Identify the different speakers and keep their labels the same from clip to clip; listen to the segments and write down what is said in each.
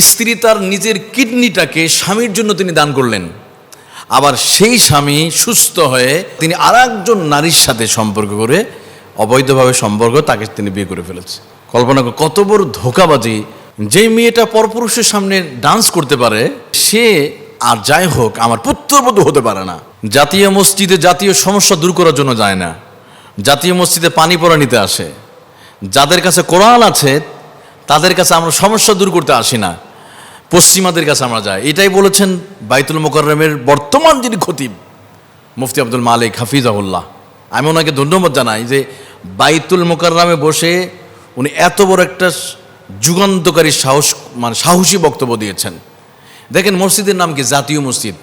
Speaker 1: স্ত্রী তার নিজের কিডনিটাকে স্বামীর জন্য তিনি দান করলেন। আবার সেই স্বামী সুস্থ হয়ে তিনি আর নারীর সাথে সম্পর্ক করে অবৈধভাবে সম্পর্ক তাকে তিনি বিয়ে করে ফেলেছে। কল্পনা কত বড় ধোকাবাজি। যে মেয়েটা পরপুরুষের সামনে ডান্স করতে পারে, সে আর যাই হোক, আমার পুত্রবধূ হতে পারে না। জাতীয় মসজিদে জাতীয় সমস্যা দূর করার জন্য যায় না। জাতীয় মসজিদে পানি পড়া নিতে আসে। যাদের কাছে কোরআন আছে তাদের কাছে আমরা সমস্যা দূর করতে আসি না। পশ্চিমাদের কাছে আমরা যাই। এটাই বলেছেন বাইতুল মোকাররমের বর্তমান যিনি খতিব, মুফতি আব্দুল মালিক হাফিজাহুল্লাহ। আমি ওনাকে ধন্যবাদ জানাই যে বাইতুল মোকাররমে বসে উনি এত বড় একটা যুগান্তকারী সাহস মানে সাহসী বক্তব্য দিয়েছেন। দেখেন মসজিদের নাম কি? জাতীয় মসজিদ।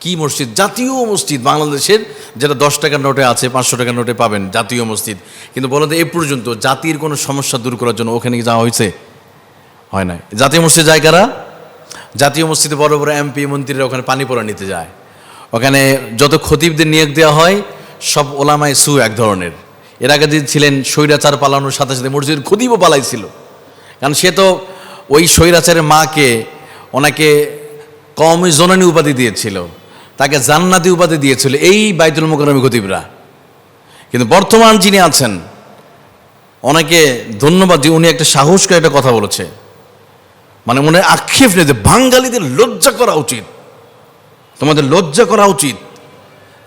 Speaker 1: কি মসজিদ? জাতীয় মসজিদ বাংলাদেশের, যেটা দশ টাকার নোটে আছে, পাঁচশো টাকার নোটে পাবেন জাতীয় মসজিদ। কিন্তু বলেন এ পর্যন্ত জাতির কোনো সমস্যা দূর করার জন্য ওখানে যাওয়া হয়েছে? হয় নাই। জাতীয় মসজিদ যায় কারা? জাতীয় মসজিদে বড় বড় এমপি মন্ত্রীরা ওখানে পানি পড়া নিতে যায়। ওখানে যত খতিবদের নিয়োগ দেওয়া হয়, সব ওলামায় সু এক ধরনের। এর আগে যে ছিলেন স্বৈরাচার পালানোর সাথে সাথে মসজিদের খতিবও পালাইছিল। কারণ সে তো ওই স্বৈরাচারের মাকে ওনাকে কমই জননী উপাধি দিয়েছিল। তাকে জান্নাতি উপাধি দিয়েছিল এই বাইতুল মোকারমী খতিবরা। কিন্তু বর্তমান যিনি আছেন, অনেকে ধন্যবাদ যে উনি একটা সাহস করে একটা কথা বলেছে। মানে মনে আক্ষেপ নেই যে বাঙালিদের লজ্জা করা উচিত। তোমাদের লজ্জা করা উচিত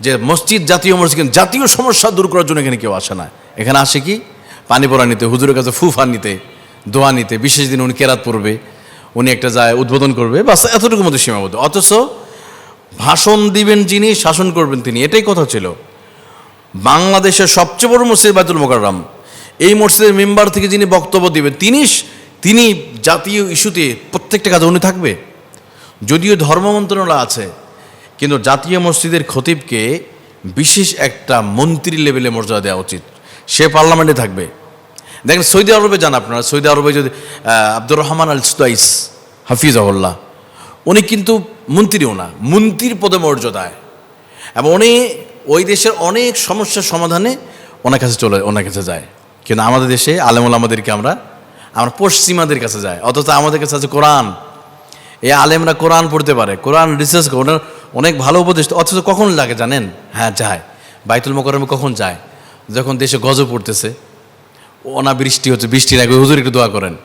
Speaker 1: যে মসজিদ, জাতীয় মসজিদ জাতীয় সমস্যা দূর করার জন্য এখানে কেউ আসে না। এখানে আসে কি? পানি পড়া নিতে, হুজুরের কাছে ফুফা নিতে, দোয়া নিতে, বিশেষ দিন উনি কেরাত পড়বে, উনি একটা যায় উদ্বোধন করবে, বাস এতটুকু মধ্যে সীমাবদ্ধ। অথচ ভাষণ দিবেন যিনি, শাসন করবেন তিনি। এটাই কথা ছিল। বাংলাদেশের সবচেয়ে বড় মসজিদ বাইতুল মোকাররম। এই মসজিদের মেম্বার থেকে যিনি বক্তব্য দিবেন, তিনি তিনি জাতীয় ইস্যুতে প্রত্যেকটা কাজে উনি থাকবে। যদিও ধর্ম মন্ত্রণালয় আছে, কিন্তু জাতীয় মসজিদের খতিবকে বিশেষ একটা মন্ত্রী লেভেলে মর্যাদা দেওয়া উচিত। সে পার্লামেন্টে থাকবে। দেখেন সৌদি আরবে যান আপনারা। সৌদি আরবে যদি আব্দুর রহমান আল সুদাইস হাফিজাহুল্লাহ উনি কিন্তু মন্ত্রীও না, মন্ত্রীর পদে মর্যাদায় এবং উনি ওই দেশের অনেক সমস্যার সমাধানে ওনার কাছে চলে, ওনার কাছে যায়। কিন্তু আমাদের দেশে আলেমুল আমাদেরকে আমরা আমরা পশ্চিমাদের কাছে যাই। অথচ আমাদের কাছে আছে কোরআন। এই আলেমরা কোরআন পড়তে পারে, কোরআন রিসার্চ করে, ওনার অনেক ভালো উপদেশ। অথচ কখন লাগে জানেন? হ্যাঁ যায়। বাইতুল মোকরমে কখন যায়? যখন দেশে গজব পড়তেছে ওনা বৃষ্টি হচ্ছে বৃষ্টি নাকি হুজুর একটু দোয়া করেন।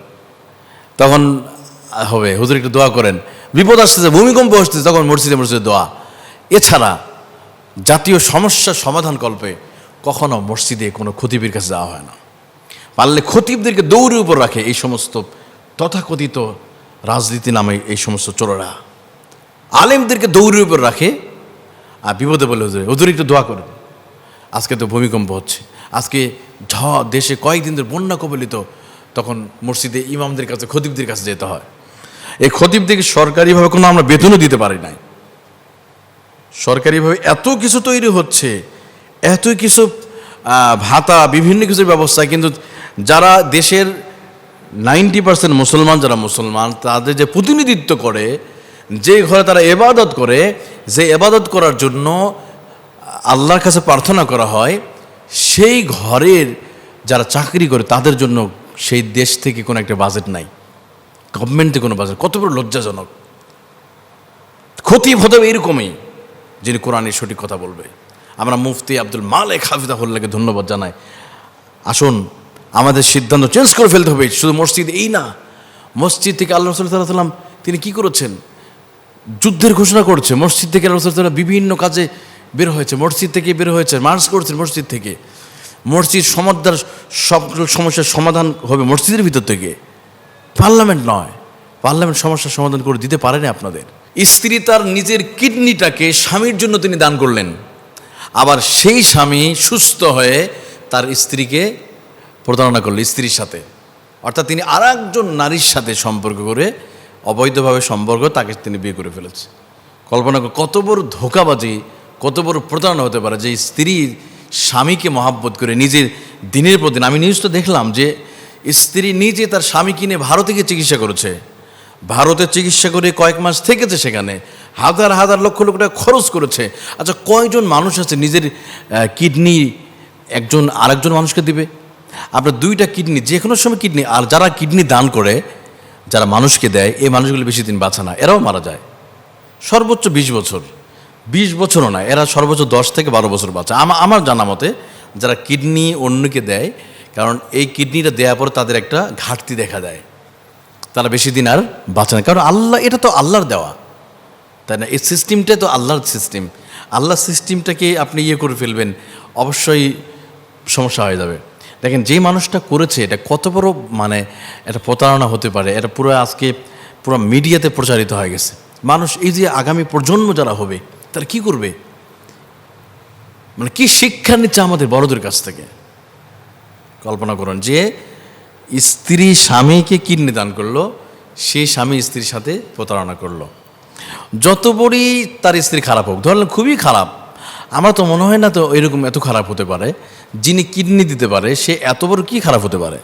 Speaker 1: তখন হবে, হুজুর একটু দোয়া করেন। বিপদ আসতেছে, ভূমিকম্প আসতেছে, তখন মসজিদে মসজিদে দোয়া। এছাড়া জাতীয় সমস্যার সমাধান কল্পে কখনো মসজিদে কোনো খতিবের কাছে যাওয়া হয় না। পারলে খতিবদেরকে দৌড়ের উপর রাখে এই সমস্ত তথাকথিত রাজনীতি নামে এই সমস্ত চোরেরা। আলেমদেরকে দৌড়ের উপর রাখে আর বিপদে বলে হুজুর হুজুর একটু দোয়া করে আজকে তো ভূমিকম্প হচ্ছে। আজকে ঝড়, দেশে কয়েকদিন ধরে বন্যা কবলিত, তখন মসজিদে ইমামদের কাছে, খতিবদের কাছে যেতে হয়। এই খতিব থেকে সরকারিভাবে কোনো আমরা বেতনও দিতে পারি নাই। সরকারিভাবে এত কিছু তৈরি হচ্ছে, এত কিছু ভাতা, বিভিন্ন কিছু ব্যবস্থা, কিন্তু যারা দেশের নাইনটি পার্সেন্ট মুসলমান যারা মুসলমান, তাদের যে প্রতিনিধিত্ব করে, যে ঘরে তারা এবাদত করে, যে এবাদত করার জন্য আল্লাহর কাছে প্রার্থনা করা হয়, সেই ঘরের যারা চাকরি করে, তাদের জন্য সেই দেশ থেকে কোনো একটা বাজেট নাই। গভর্নমেন্টে কোনো বাজার, কত বড় লজ্জাজনক। ক্ষতি হতে এরকমই যিনি কোরআনের সঠিক কথা বলবে। আমরা মুফতি আব্দুল মালেক হাফিজাহুল্লাহকে ধন্যবাদ জানাই। আসুন, আমাদের সিদ্ধান্ত চেঞ্জ করে ফেলতে হবে, শুধু মসজিদ এই না। মসজিদ থেকে আল্লাহ রসুল সাল্লাম তিনি কি করেছেন? যুদ্ধের ঘোষণা করছে, মসজিদ থেকে আল্লাহ রসুল বিভিন্ন কাজে বের হয়েছে। মসজিদ থেকে বের হয়েছে, মার্চ করছেন মসজিদ থেকে। মসজিদ সমাধান সব সমস্যার সমাধান হবে মসজিদের ভিতর থেকে। পার্লামেন্ট নয়, পার্লামেন্ট সমস্যার সমাধান করে দিতে পারেনি আপনাদের। স্ত্রী তার নিজের কিডনিটাকে স্বামীর জন্য তিনি দান করলেন। আবার সেই স্বামী সুস্থ হয়ে তার স্ত্রীকে প্রতারণা করলেন স্ত্রীর সাথে। অর্থাৎ তিনি আর একজন নারীর সাথে সম্পর্ক করে অবৈধভাবে সম্পর্ক তাকে তিনি বিয়ে করে ফেলেছে। কল্পনা কত বড় ধোকাবাজি, কত বড় প্রতারণা হতে পারে যে স্ত্রী স্বামীকে মহাব্বত করে নিজের দিনের প্রতি, আমি নিউজ তো দেখলাম যে স্ত্রী নিজে তার স্বামী কিনে ভারতে গিয়ে চিকিৎসা করেছে। ভারতে চিকিৎসা করে কয়েক মাস থেকেছে সেখানে। হাজার হাজার লক্ষ লক্ষ টাকা খরচ করেছে। আচ্ছা কয়জন মানুষ আছে নিজের কিডনি একজন আরেকজন মানুষকে দিবে? আপনার দুইটা কিডনি যে কোনো সময় কিডনি, আর যারা কিডনি দান করে, যারা মানুষকে দেয়, এই মানুষগুলো বেশি দিন বাঁচে না। এরাও মারা যায়। সর্বোচ্চ বিশ বছর। বিশ বছরও না, এরা সর্বোচ্চ দশ থেকে বারো বছর বাঁচে। আমার জানা মতে, যারা কিডনি অন্যকে দেয় কারণ এই কিডনিটা দেওয়ার পর তাদের একটা ঘাটতি দেখা দেয়। তারা বেশি দিন আর বাঁচে না। কারণ আল্লাহ, এটা তো আল্লাহর দেওয়া। তাই না? এই সিস্টেমটা তো আল্লাহর সিস্টেম আল্লাহ সিস্টেমটাকে আপনি ইয়ে করে ফেলবেন, অবশ্যই সমস্যা হয়ে যাবে। দেখেন, যেই মানুষটা করেছে, এটা কত বড় মানে এটা প্রতারণা হতে পারে। এটা পুরো আজকে পুরো মিডিয়াতে প্রচারিত হয়ে গেছে। মানুষ এই যে আগামী প্রজন্ম যারা হবে, তারা কি করবে? মানে কি শিক্ষা নিচ্ছে আমাদের বড়দের কাছ থেকে? কল্পনা করুন যে স্ত্রী স্বামীকে কিডনি দান করল, সেই স্বামী স্ত্রীর সাথে প্রতারণা করল। যত বড়ই তার স্ত্রী খারাপ হোক ধরলেন খুবই খারাপ, আমার তো মনে হয় না তো এরকম এত খারাপ হতে পারে, যিনি কিডনি দিতে পারে, সে এত বড় কি খারাপ হতে পারে?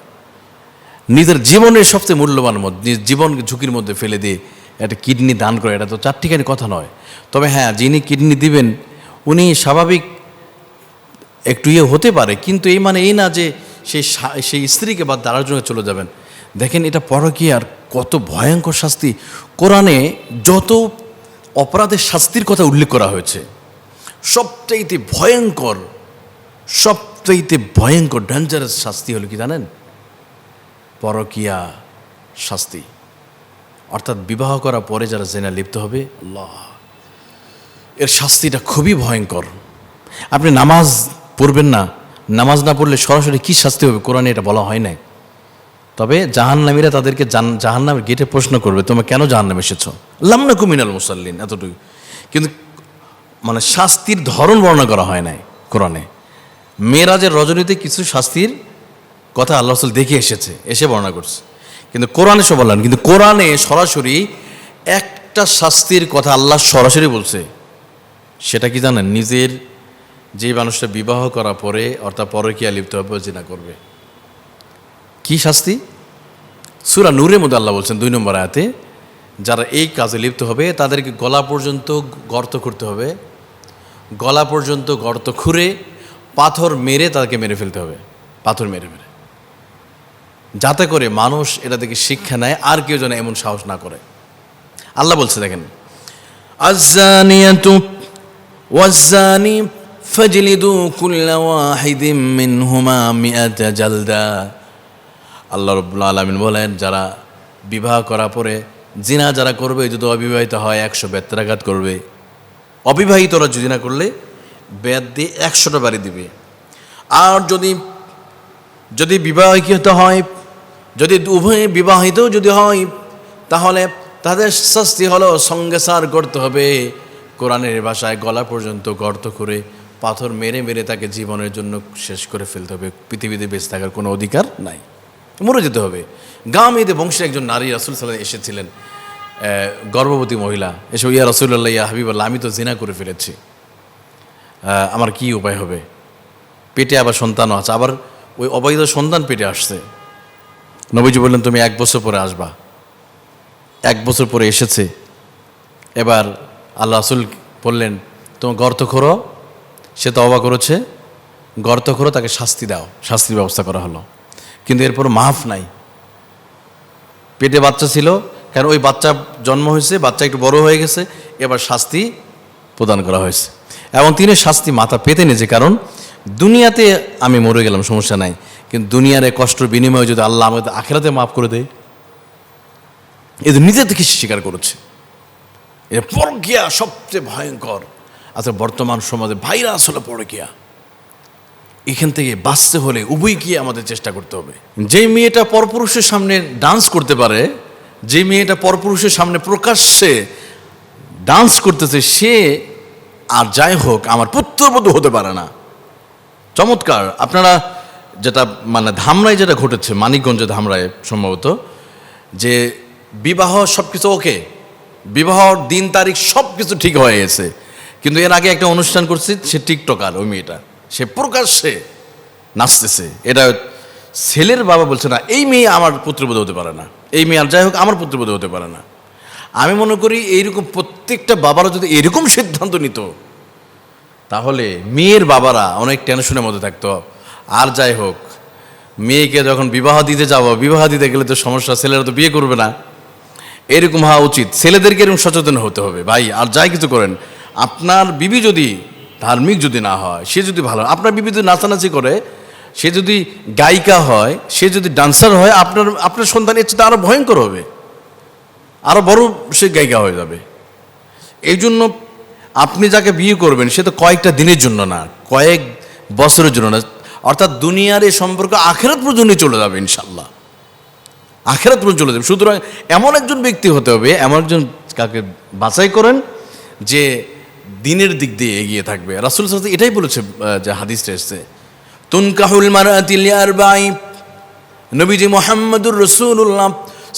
Speaker 1: নিজের জীবনের সবচেয়ে মূল্যবান নিজ জীবন ঝুঁকির মধ্যে ফেলে দিয়ে একটা কিডনি দান করে, এটা তো চারটিখানি কথা নয়। তবে হ্যাঁ যিনি কিডনি দিবেন, উনি স্বাভাবিক একটু ইয়ে হতে পারে, কিন্তু এই মানে এই না যে সেই সেই স্ত্রীকে বাদ দাঁড়ার জন্য চলে যাবেন। দেখেন এটা পরকীয়ার কত ভয়ঙ্কর শাস্তি। কোরআনে যত অপরাধের শাস্তির কথা উল্লেখ করা হয়েছে, সবচাইতে ভয়ঙ্কর সবচাইতে ভয়ঙ্কর ডেঞ্জারাস শাস্তি হলো কি জানেন? পরকীয়া শাস্তি। অর্থাৎ বিবাহ করার পরে যারা জেনা লিপ্ত হবে, আল্লাহ। এর শাস্তিটা খুবই ভয়ঙ্কর। আপনি নামাজ পড়বেন না নামাজ না পড়লে সরাসরি কি শাস্তি হবে? কোরআনে এটা বলা হয় নাই। তবে জাহান্নামীরা তাদেরকে জাহান্নামের গেটে প্রশ্ন করবে, তোমরা কেন জাহান্নামে এসেছ? লামনা কুমিনাল মুসাল্লিন, এতটুকু। কিন্তু মানে শাস্তির ধরন বর্ণনা করা হয় নাই কোরআনে। মেয়েরাজের রজনীতে কিছু শাস্তির কথা আল্লাহ রসুল দেখে এসেছে, এসে বর্ণনা করছে। কিন্তু কোরআনে সব বললেন কিন্তু কোরআনে সরাসরি একটা শাস্তির কথা আল্লাহ সরাসরি বলছে। সেটা কি জানেন? নিজের যে মানুষটা বিবাহ করা পরে, অর্থাৎ পরকিয়া লিপ্ত হবে জিনা করবে। কি শাস্তি? সুরা নূরে মধ্যে আল্লাহ বলছেন, দুই নম্বর আয়াতে, যারা এই কাজে লিপ্ত হবে, তাদেরকে গলা পর্যন্ত গর্ত করতে হবে। গলা পর্যন্ত গর্ত খুঁড়ে পাথর মেরে তাদেরকে মেরে ফেলতে হবে। পাথর মেরে মেরে। যাতে করে মানুষ এটা থেকে শিক্ষা নেয়, আর কেউ যেন এমন সাহস না করে। আল্লাহ বলছে, দেখেন আজানিয়া তুপ ওয়াজানি ফাজলিদু কুল্লা ওয়াহিদিম মিনহুমা মিয়াতা জালদা। আল্লাহ রব্বুল আলমিন বলেন, যারা বিবাহ করার পরে জিনা যারা করবে, যদি অবিবাহিত হয় একশো বেত্রাঘাত করবে। অবিবাহিতরা যদি না করলে বেদ দিয়ে একশোটা বাড়ি দিবে। আর যদি যদি বিবাহিত হয়, যদি উভয়ে বিবাহিতও যদি হয়, তাহলে তাদের শাস্তি হলো সঙ্গে সার করতে হবে। কোরআনের ভাষায় গলা পর্যন্ত গর্ত করে পাথর মেরে মেরে তাকে জীবনের জন্য শেষ করে ফেলতে হবে। পৃথিবীতে বেঁচে থাকার কোনো অধিকার নাই। মরে যেতে হবে। গামেতে বংশের একজন নারী রাসুল সাল্লাহ এসেছিলেন গর্ভবতী মহিলা। এসব ইয়া রসুল্লাহ ইয়া হাবিবাল্লাহ, আমি তো জিনা করে ফেলেছি। আমার কি উপায় হবে? পেটে আবার সন্তানও আছে। আবার ওই অবৈধ সন্তান পেটে আসছে। নবীজি বললেন, তুমি এক বছর পরে আসবা। এক বছর পরে এসেছে। এবার আল্লাহ রাসুল বললেন, তোমার গর্ত খোরো সে তো অবাক করেছে, গর্ত খোরো তাকে শাস্তি দাও, শাস্তির ব্যবস্থা করা হলো। কিন্তু এরপর মাফ নাই। পেটে বাচ্চা ছিল, কারণ ওই বাচ্চা জন্ম হয়েছে, বাচ্চা একটু বড় হয়ে গেছে, এবার শাস্তি প্রদান করা হয়েছে। এবং তিনি শাস্তি মাথা পেতে নিয়েছে কারণ, দুনিয়াতে আমি মরে গেলাম, সমস্যা নাই। কিন্তু দুনিয়ার কষ্টের বিনিময়ে যদি আল্লাহ আমাদের আখেরাতে মাফ করে দেয় এদের নিজে থেকে স্বীকার করেছে। এটা পরকিয়া সবচেয়ে ভয়ঙ্কর। আচ্ছা বর্তমান সমাজে ভাইরাস হলো পরকিয়া এখান থেকে বাঁচতে হলে উভয় গিয়ে আমাদের চেষ্টা করতে হবে। যে মেয়েটা পরপুরুষের সামনে ডান্স করতে পারে যে মেয়েটা পরপুরুষের সামনে প্রকাশ্যে ডান্স করতেছে, সে আর যাই হোক, আমার পুত্রবধূ হতে পারে না। চমৎকার। আপনারা যেটা মানে ধামরায় যেটা ঘটেছে মানিকগঞ্জে ধামরায় সম্ভবত, যে বিবাহ সব কিছু ওকে বিবাহর দিন তারিখ সব কিছু ঠিক হয়ে গেছে। কিন্তু এর আগে একটা অনুষ্ঠান করছে, সে টিকটকার, ওই মেয়েটা। সে প্রকাশ্যে নাচতেছে। এটা ছেলের বাবা বলছে, না, এই মেয়ে আমার পুত্রবোধ হতে পারে না। এই মেয়ে আর যাই হোক, আমার পুত্রবোধ হতে পারে না। আমি মনে করি এইরকম প্রত্যেকটা বাবারা যদি এরকম সিদ্ধান্ত নিত, তাহলে মেয়ের বাবারা অনেক টেনশনের মধ্যে থাকতো। আর যাই হোক, মেয়েকে যখন বিবাহ দিতে যাব, বিবাহ দিতে গেলে তো সমস্যা, ছেলেরা তো বিয়ে করবে না। এরকম হওয়া উচিত। ছেলেদেরকে এরকম সচেতন হতে হবে। ভাই, আর যাই কিছু করেন আপনার বিবি যদি ধার্মিক যদি না হয়, সে যদি ভালো আপনার বিবি যদি নাচানাচি করে, সে যদি গায়িকা হয়, সে যদি ডান্সার হয়, আপনার আপনার সন্তান এর চেয়ে আরও ভয়ঙ্কর হবে। আরও বড় সে গায়িকা হয়ে যাবে। এই জন্য আপনি যাকে বিয়ে করবেন, সে তো কয়েকটা দিনের জন্য না, কয়েক বছরের জন্য না, অর্থাৎ দুনিয়ার এই সম্পর্ক আখেরাত পর্যন্ত চলে যাবে ইনশাল্লাহ আখেরাত পর্যন্ত চলে যাবে। সুতরাং এমন একজন ব্যক্তি হতে হবে, এমন একজন কাকে বাছাই করেন যে দিনের দিক দিয়ে এগিয়ে থাকবে। রাসুল আলাইহি এটাই বলেছে যে হাদিসটা এসছে, তুনকাহুল মারাতিল আরবাই নবীজি মোহাম্মদুর রসুল্লাহ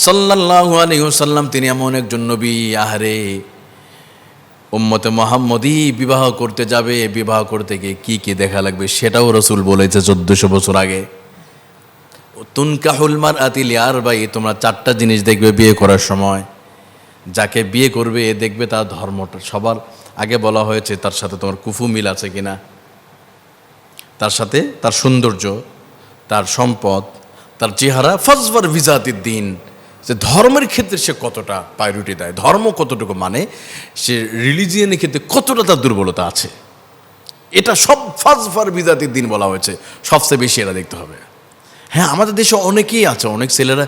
Speaker 1: সাল্লাল্লাহু আলাইহি ওয়াসাল্লাম, তিনি এমন একজন নবী, আহারে, উম্মতে মোহাম্মদই বিবাহ করতে যাবে, বিবাহ করতে গিয়ে কি কি দেখা লাগবে সেটাও রসুল বলেছে চোদ্দশো বছর আগে। তুনকাহুল মার আতিল আর ভাই তোমরা চারটা জিনিস দেখবে বিয়ে করার সময়। যাকে বিয়ে করবে এ দেখবে তার ধর্মটা, সবার আগে বলা হয়েছে তার সাথে তোমার কুফু মিল আছে কি না তার সাথে তার সৌন্দর্য, তার সম্পদ, তার চেহারা ফজবার ভিজাতির দিন, যে ধর্মের ক্ষেত্রে সে কতটা প্রায়োরিটি দেয়, ধর্ম কতটুকু মানে সে রিলিজিয়নের ক্ষেত্রে কতটা তার দুর্বলতা আছে। এটা সব ফাজফার বিজাতির দিন বলা হয়েছে, সবচেয়ে বেশি এটা দেখতে হবে। হ্যাঁ আমাদের দেশে অনেকেই আছে, অনেক ছেলেরা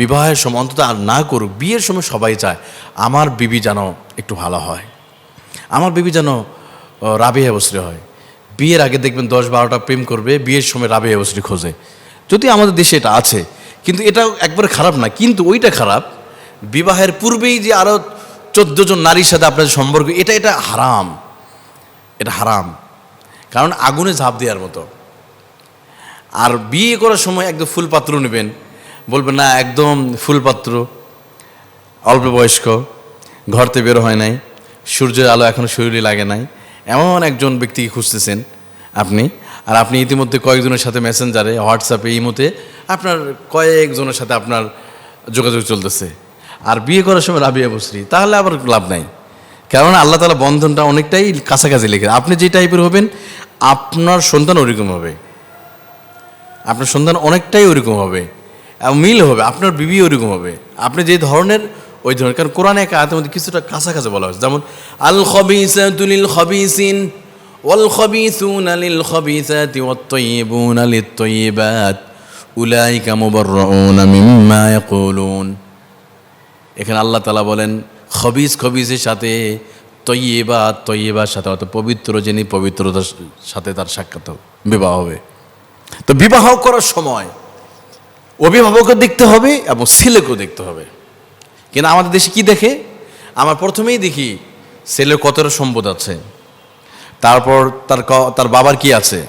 Speaker 1: বিবাহের সময় অন্তত আর না করুক, বিয়ের সময় সবাই চায়, আমার বিবি যেন একটু ভালো হয়। আমার বিবি যেন রাবিয়া বসরি হয় বিয়ের আগে দেখবেন দশ বারোটা প্রেম করবে, বিয়ের সময় রাবিয়া বসরি খোঁজে। যদি আমাদের দেশে এটা আছে, কিন্তু এটা একবারে খারাপ না, কিন্তু ওইটা খারাপ, বিবাহের পূর্বেই যে আরও চোদ্দ জন নারীর সাথে আপনার সম্পর্ক, এটা এটা হারাম। এটা হারাম। কারণ আগুনে ঝাঁপ দেওয়ার মতো। আর বিয়ে করার সময় একদম ফুলপাত্র নেবেন। বলবেন, না, একদম ফুলপাত্র অল্প বয়স্ক। ঘরতে বের হয় নাই। সূর্যের আলো এখনও শরীরে লাগে নাই। এমন একজন ব্যক্তিকে খুঁজতেছেন আপনি। আর আপনি ইতিমধ্যে কয়েকজনের সাথে মেসেঞ্জারে, হোয়াটসঅ্যাপে, ইমোতে আপনার কয়েকজনের সাথে আপনার যোগাযোগ চলতেছে। আর বিয়ে করার সময় রাবিয়া বসরি, তাহলে আবার লাভ নাই। কেননা আল্লাহ তালা বন্ধনটা অনেকটাই কাছাকাছি লেখে আপনি যে টাইপের হবেন, আপনার সন্তান ওরকম হবে। আপনার সন্তান অনেকটাই ওরকম হবে। মিল হবে, আপনার বিবি ওরকম হবে। আপনি যে ধরনের ওই ধরনের। কারণ কোরআনে এক আয়াতের মধ্যে কিছুটা কাছাকাছি বলা হয়েছে। যেমন, আল খবিসাতুলিল খবিসিন, ওয়াল খবিসুনা লিল খবিসাতি ওয়াত তাইয়িবুনা লিত তাইয়িবাত উলাইকা মুবাররাউনা মিম্মা ইয়াকুলুন। এখানে আল্লাহ তালা বলেন খবিজ খবিজের সাথে তৈবা তৈবার সাথে, অর্থাৎ পবিত্র যিনি পবিত্রতার সাথে তার সাক্ষাৎ বিবাহ হবে। তো বিবাহ করার সময় অভিভাবকও দেখতে হবে এবং ছেলেকেও দেখতে হবে। কিন্তু আমাদের দেশে কি দেখে? আমার প্রথমেই দেখি ছেলের কতটা সম্পদ আছে। তারপর তার তার বাবার কি আছে?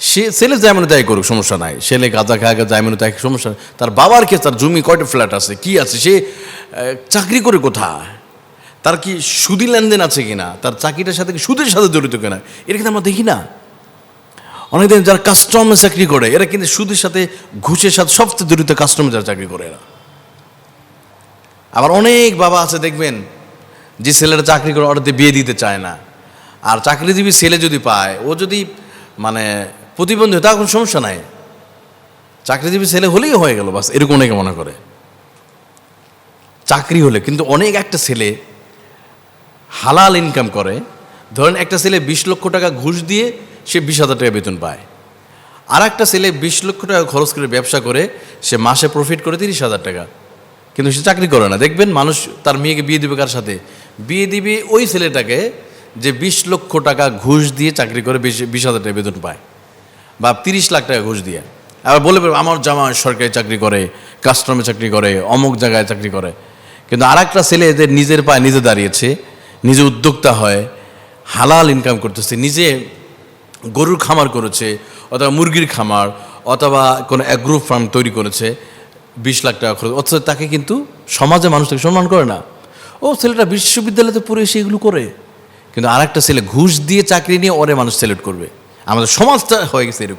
Speaker 1: সে, ছেলে যেমন তাই করুক, সমস্যা নাই। ছেলে গাঁজা খায় যেমন তাই সমস্যা তার বাবার কে তার জমি কয়টা ফ্ল্যাট আছে? কি আছে? সে চাকরি করে কোথায়? তার কি সুদি লেনদেন আছে কিনা? তার চাকরিটার সাথে কি সুদের সাথে জড়িত কিনা? এটা কিন্তু আমরা দেখি না। অনেকদিন যারা কাস্টমে চাকরি করে, এরা কিন্তু সুদের সাথে, ঘুষের সাথে সবচেয়ে জড়িত কাস্টমে যারা চাকরি করে এরা। আবার অনেক বাবা আছে, দেখবেন, যে ছেলেরা চাকরি করে ওটাতে বিয়ে দিতে চায় না। আর চাকরিজীবী ছেলে যদি পায়, ও যদি মানে প্রতিবন্ধী তা কোনো সমস্যা নাই। চাকরিজীবী ছেলে হলেই হয়ে গেল, বাস, এরকম অনেকে মনে করে। চাকরি হলে, কিন্তু অনেক একটা ছেলে হালাল ইনকাম করে। ধরেন, একটা ছেলে বিশ লক্ষ টাকা ঘুষ দিয়ে সে বিশ হাজার টাকা বেতন পায়। আর একটা ছেলে বিশ লক্ষ টাকা খরচ করে ব্যবসা করে, সে মাসে প্রফিট করে তিরিশ হাজার টাকা। কিন্তু সে চাকরি করে না। দেখবেন মানুষ তার মেয়েকে বিয়ে দিবে কার সাথে? বিয়ে দিবে ওই ছেলেটাকে যে বিশ লক্ষ টাকা ঘুষ দিয়ে চাকরি করে বিশ বিশ হাজার টাকা বেতন পায় বা তিরিশ লাখ টাকা ঘুষ দিয়ে। আবার বলে আমার জামা সরকারি চাকরি করে, কাস্টমে চাকরি করে, অমুক জায়গায় চাকরি করে। কিন্তু আর একটা ছেলে এদের নিজের পায়ে নিজে দাঁড়িয়েছে, নিজে উদ্যোক্তা হয়, হালাল ইনকাম করতেছে, নিজে গরুর খামার করেছে, অথবা মুরগির খামার, অথবা কোনো অ্যাগ্রো ফার্ম তৈরি করেছে। বিশ লাখ টাকা খরচ, অথচ তাকে কিন্তু সমাজে মানুষ তাকে সম্মান করে না। ও ছেলেটা বিশ্ববিদ্যালয়তে পড়ে এসে এগুলো করে। কিন্তু আর একটা ছেলে ঘুষ দিয়ে চাকরি নিয়ে ওরে মানুষ সিলেক্ট করবে। আমাদের সমাজটা হয়ে গেছে এরকম।